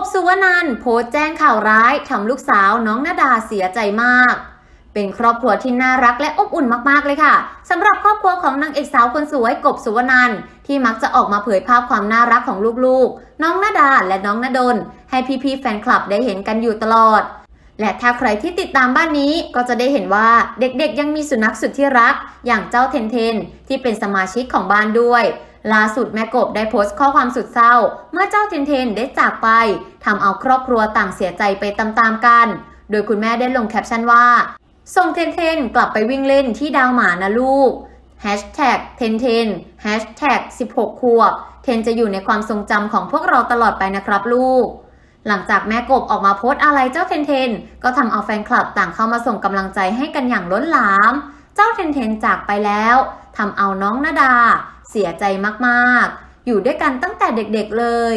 บสุวรรณันโพสแจ้งข่าวร้ายทำลูกสาวน้องนาดาเสียใจมาก เป็นครอบครัวที่น่ารักและอบอุ่นมากๆเลยค่ะสำหรับครอบครัวของนางเอกสาวคนสวยกบสุวรรณันท์ที่มักจะออกมาเผยภาพความน่ารักของลูกๆ น้องนาดาและน้องนาดน ให้พี่ๆแฟนคลับได้เห็นกันอยู่ตลอด และถ้าใครที่ติดตามบ้านนี้ก็จะได้เห็นว่าเด็กๆ ยังมีสุนัขสุดที่รัก อย่างเจ้าเทนเทน ที่เป็นสมาชิกของบ้านด้วย ล่าสุดแม่กบได้โพสต์ข้อความสุดเศร้า เมื่อเจ้าเทนเทนได้จากไปทำเอาครอบครัวต่างเสียใจไปตามๆกัน โดยคุณแม่ได้ลงแคปชั่นว่าส่งเทนเทนกลับไปวิ่งเล่นที่ดาวหมานะลูก Hashtag เทนเทน Hashtag 16 ขวบ เทนจะอยู่ในความทรงจำของพวกเราตลอดไปนะครับลูก หลังจากแม่กบออกมาโพสต์อะไรเจ้าเทนเทน ก็ทำเอาแฟนคลับต่างเข้ามาส่งกำลังใจให้กันอย่างล้นหลาม เจ้าเทนเทนจากไปแล้วทำเอาน้องนาดา เสียใจมากๆ อยู่ด้วยกันตั้งแต่เด็กๆเลย